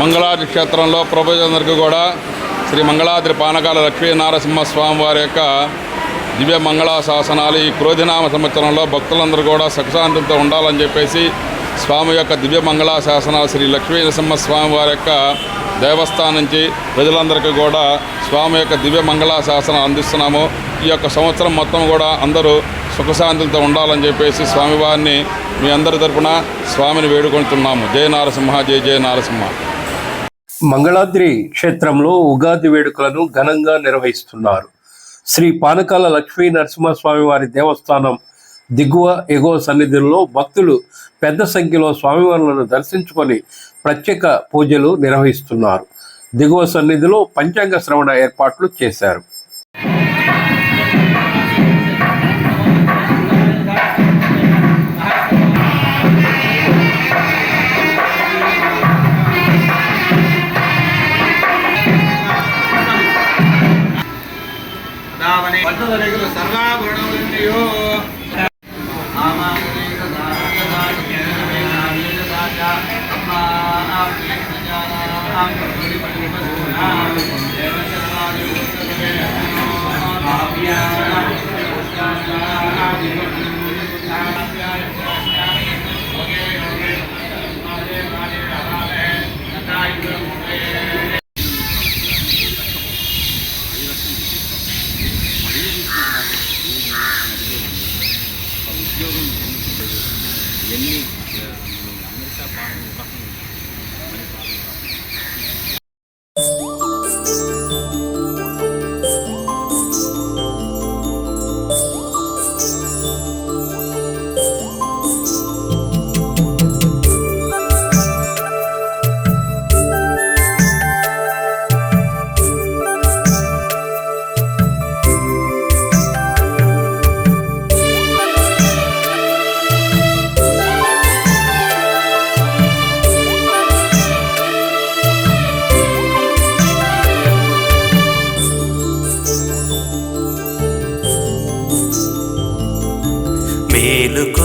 మంగళాద్రి క్షేత్రంలో ప్రభుజందరికీ కూడా శ్రీ మంగళాద్రి పానకాల లక్ష్మీ నారసింహ స్వామి వారి యొక్క దివ్య మంగళా శాసనాలు ఈ క్రోధినామ సంవత్సరంలో భక్తులందరూ కూడా సుఖశాంతితో ఉండాలని చెప్పేసి స్వామి యొక్క దివ్య మంగళా శాసనాలు శ్రీ లక్ష్మీ స్వామి వారి యొక్క దేవస్థానం నుంచి ప్రజలందరికీ కూడా స్వామి యొక్క దివ్య మంగళా శాసనం అందిస్తున్నాము. ఈ యొక్క సంవత్సరం మొత్తం కూడా అందరూ సుఖశాంతులతో ఉండాలని చెప్పేసి స్వామివారిని మీ అందరి తరపున స్వామిని వేడుకుంటున్నాము. జయ నారసింహ జయ జయ నారసింహ. మంగళాద్రి క్షేత్రంలో ఉగాది వేడుకలను ఘనంగా నిర్వహిస్తున్నారు. శ్రీ పానకాల లక్ష్మీ నరసింహస్వామి వారి దేవస్థానం దిగువ ఎగువ సన్నిధుల్లో భక్తులు పెద్ద సంఖ్యలో స్వామివారులను దర్శించుకొని ప్రత్యేక పూజలు నిర్వహిస్తున్నారు. దిగువ సన్నిధిలో పంచాంగ శ్రవణ ఏర్పాట్లు చేశారు. ಭಾವನೆ ಸರ್ವಾಭರಣವನ್ನೆಯೋ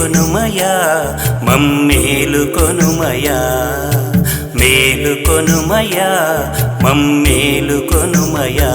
మేలుకొనుమయా మమ్మేలుకొనుమయా మేలుకొనుమయా మమ్మేలుకొనుమయా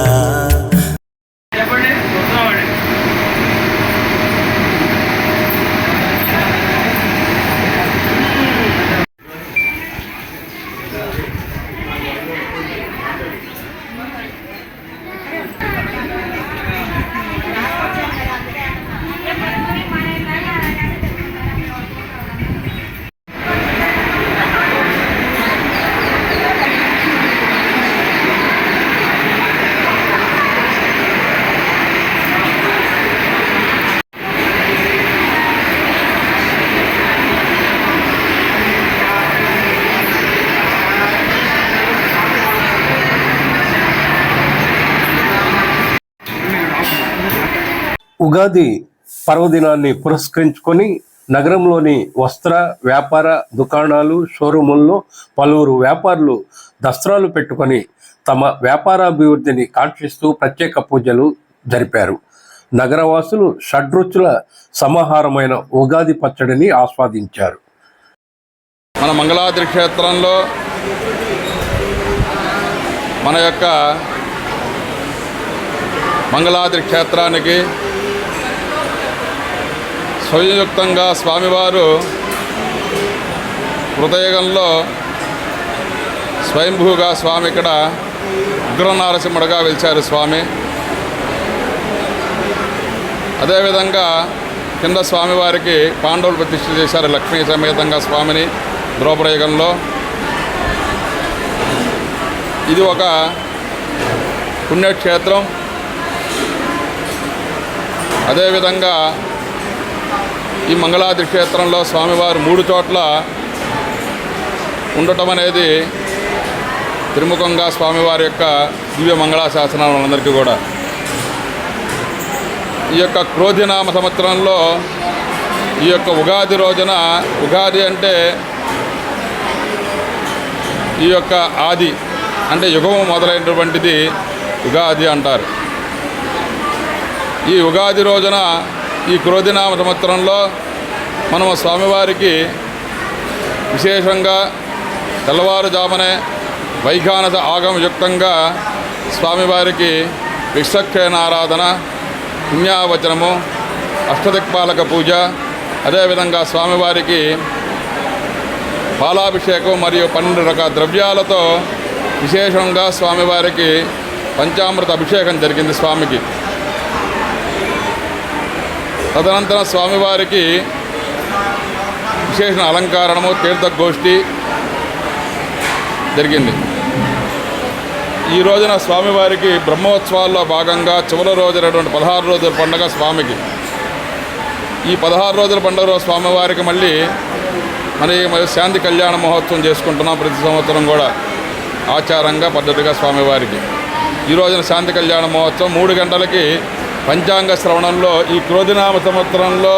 ఉగాది పర్వదినాన్ని పురస్కరించుకొని నగరంలోని వస్త్ర వ్యాపార దుకాణాలు షోరూముల్లో పలువురు వ్యాపారులు దస్త్రాలు పెట్టుకొని తమ వ్యాపారాభివృద్ధిని కాంక్షిస్తూ ప్రత్యేక పూజలు జరిపారు. నగరవాసులు షడ్రుచుల సమాహారమైన ఉగాది పచ్చడిని ఆస్వాదించారు. మన మంగళాద్రి క్షేత్రంలో మన యొక్క మంగళాద్రి క్షేత్రానికి స్వయంయుక్తంగా స్వామివారు హృదయగంలో స్వయంభూగా స్వామి ఇక్కడ ఉగ్రనారసింహుడుగా వెలిచారు స్వామి. అదేవిధంగా కింద స్వామివారికి పాండవులు ప్రతిష్ఠ చేశారు లక్ష్మీ సమేతంగా స్వామిని ద్రౌపదయుగంలో. ఇది ఒక పుణ్యక్షేత్రం. అదేవిధంగా ఈ మంగళాద్రి క్షేత్రంలో స్వామివారు మూడు చోట్ల ఉండటం అనేది త్రిముఖంగా స్వామివారి యొక్క దివ్య మంగళాశాసనాలు శాసనాలు కూడా. ఈ యొక్క క్రోధినామ సంవత్సరంలో ఈ యొక్క ఉగాది రోజున ఉగాది అంటే ఈ యొక్క ఆది అంటే యుగము మొదలైనటువంటిది ఉగాది అంటారు. ఈ ఉగాది రోజున ఈ క్రోధినామ సంవత్సరంలో మనము స్వామివారికి విశేషంగా తెల్లవారుజామునే వైఖానస ఆగమయుక్తంగా స్వామివారికి విశ్వక్షేణారాధన పుణ్యావచనము అష్టదిక్పాలక పూజ అదేవిధంగా స్వామివారికి పాలాభిషేకం మరియు పన్నెండు రకాల ద్రవ్యాలతో విశేషంగా స్వామివారికి పంచామృత అభిషేకం జరిగింది స్వామికి. తదనంతరం స్వామివారికి విశేష అలంకారణము తీర్థగోష్ఠి జరిగింది. ఈ రోజున స్వామివారికి బ్రహ్మోత్సవాల్లో భాగంగా చివరి రోజునటువంటి పదహారు రోజుల పండుగ స్వామికి. ఈ పదహారు రోజుల పండుగ స్వామివారికి మళ్ళీ మరి మరి శాంతి కళ్యాణ మహోత్సవం చేసుకుంటున్నాం ప్రతి సంవత్సరం కూడా ఆచారంగా పద్ధతిగా స్వామివారికి. ఈ రోజున శాంతి కళ్యాణ మహోత్సవం మూడు గంటలకి పంచాంగ శ్రవణంలో ఈ క్రోధినామ సంవత్సరంలో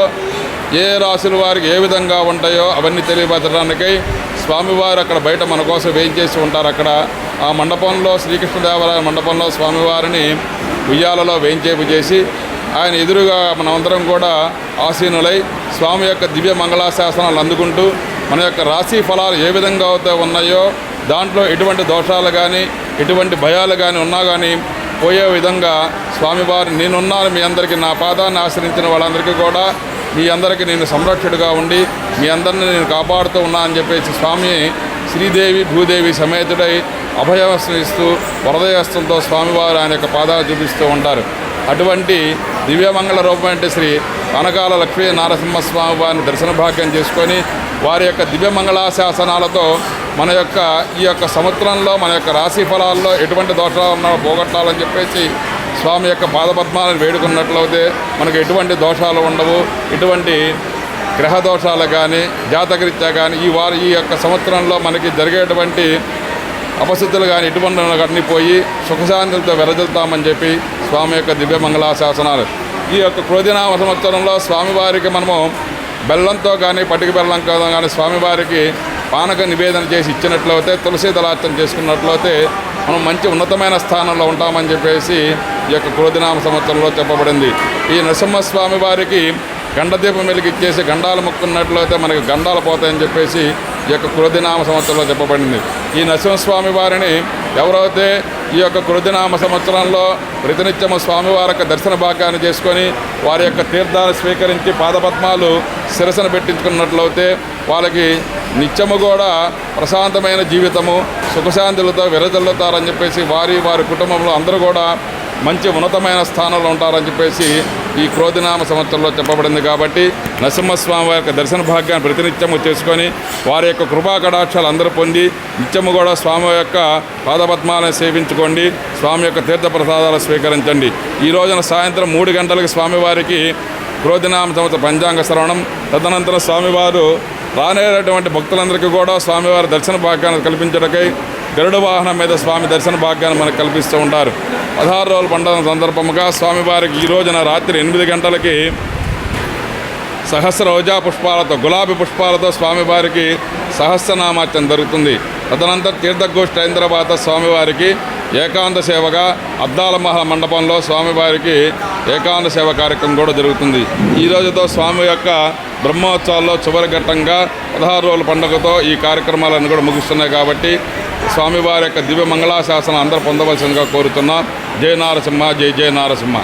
ఏ రాశుల వారికి ఏ విధంగా ఉంటాయో అవన్నీ తెలియపరచడానికై స్వామివారు అక్కడ బయట మన కోసం వేయించేసి ఉంటారు అక్కడ. ఆ మండపంలో శ్రీకృష్ణదేవరాయ మండపంలో స్వామివారిని ఉయ్యాలలో వేయించేపు చేసి ఆయన ఎదురుగా మనమందరం కూడా ఆసీనులై స్వామి యొక్క దివ్య మంగళాశాసనాలు అందుకుంటూ మన యొక్క రాశి ఫలాలు ఏ విధంగా అయితే ఉన్నాయో దాంట్లో ఎటువంటి దోషాలు కానీ ఎటువంటి భయాలు కానీ ఉన్నా కానీ పోయే విధంగా స్వామివారు నేనున్నాను మీ అందరికీ నా పాదాన్ని ఆశ్రయించిన వాళ్ళందరికీ కూడా మీ అందరికీ నేను సంరక్షకుడిగా ఉండి మీ అందరిని నేను కాపాడుతూ ఉన్నా అని చెప్పేసి స్వామి శ్రీదేవి భూదేవి సమేతుడై అభయవస్తం ఇస్తూ వరదయస్తంతో స్వామివారు ఆయన యొక్క పాదాలు చూపిస్తూ ఉంటారు. అటువంటి దివ్యమంగళ రూపమైన శ్రీ అనకాల లక్ష్మీ నారసింహస్వామి వారిని దర్శన భాగ్యం చేసుకొని వారి యొక్క దివ్యమంగళాశాసనాలతో మన యొక్క ఈ యొక్క సంవత్సరంలో మన యొక్క రాశి ఫలాల్లో ఎటువంటి దోషాలు ఉన్నా పోగొట్టాలని చెప్పేసి స్వామి యొక్క పాదపద్మాలను వేడుకున్నట్లయితే మనకు ఎటువంటి దోషాలు ఉండవు. ఎటువంటి గ్రహ దోషాలు కానీ జాతకరీత్యా కానీ ఈ వారి ఈ యొక్క సంవత్సరంలో మనకి జరిగేటువంటి అపశుద్ధులు కానీ ఎటువంటి అన్నీ పోయి సుఖశాంతులతో వెరజల్తామని చెప్పి స్వామి యొక్క దివ్య మంగళాశాసనాలు. ఈ యొక్క క్రోధినామ సంవత్సరంలో స్వామివారికి మనము బెల్లంతో కానీ పటిక బెల్లం కానీ స్వామివారికి పానక నివేదన చేసి ఇచ్చినట్లయితే తులసి దళార్చన చేసుకున్నట్లయితే మనం మంచి ఉన్నతమైన స్థానంలో ఉంటామని చెప్పేసి ఈ యొక్క క్రోధినామ సంవత్సరంలో చెప్పబడింది. ఈ నరసింహస్వామి వారికి గండదీపం వెలిగిచ్చేసి గండాలు మొక్కున్నట్లయితే మనకి గండాలు పోతాయని చెప్పేసి ఈ యొక్క కృదినామ సంవత్సరంలో చెప్పబడింది. ఈ నరసింహస్వామి వారిని ఎవరైతే ఈ యొక్క కృదినామ సంవత్సరంలో ప్రతినిత్యము స్వామివారి యొక్క దర్శన భాగాన్ని చేసుకొని వారి యొక్క తీర్థాలు స్వీకరించి పాదపద్మాలు శిరసన పెట్టించుకున్నట్లయితే వాళ్ళకి నిత్యము కూడా ప్రశాంతమైన జీవితము సుఖశాంతులతో విరజల్లుతారని చెప్పేసి వారి వారి కుటుంబంలో అందరూ కూడా మంచి ఉన్నతమైన స్థానంలో ఉంటారని చెప్పేసి ఈ క్రోధినామ సంవత్సరంలో చెప్పబడింది కాబట్టి నరసింహస్వామి వారి యొక్క దర్శన భాగ్యాన్ని ప్రతినిత్యము చేసుకొని వారి యొక్క కృపా కటాక్షాలు అందరూ పొంది నిత్యము కూడా స్వామి యొక్క పాదపద్మాలను సేవించుకోండి స్వామి యొక్క తీర్థ ప్రసాదాలు స్వీకరించండి. ఈ రోజున సాయంత్రం మూడు గంటలకు స్వామివారికి క్రోధినామ సంవత్సర పంచాంగ శ్రవణం. తదనంతరం స్వామివారు రానేటటువంటి భక్తులందరికీ కూడా స్వామివారి దర్శన భాగ్యాన్ని కల్పించడకై గరుడ వాహనం మీద స్వామి దర్శన భాగ్యాన్ని మనకు కల్పిస్తూ ఉంటారు. పదహారు రోజుల పండుగ సందర్భముగా స్వామివారికి ఈ రోజున రాత్రి ఎనిమిది గంటలకి సహస్ర రోజా పుష్పాలతో గులాబీ పుష్పాలతో స్వామివారికి సహస్రనామార్చన జరుగుతుంది. తదనంతరం తీర్థగోష్ఠి అయిన తర్వాత స్వామివారికి ఏకాంత సేవగా అద్దాల మహల మండపంలో స్వామివారికి ఏకాంత సేవ కార్యక్రమం కూడా జరుగుతుంది. ఈ రోజుతో స్వామి యొక్క బ్రహ్మోత్సవాల్లో చివరి ఘట్టంగా పదహారు రోజుల పండుగతో ఈ కార్యక్రమాలన్నీ కూడా ముగుస్తున్నాయి కాబట్టి స్వామివారి యొక్క దివ్య మంగళాశాసనం అందరూ పొందవలసిందిగా కోరుతున్నాం. జయ నారసింహ జై జయ నారసింహ.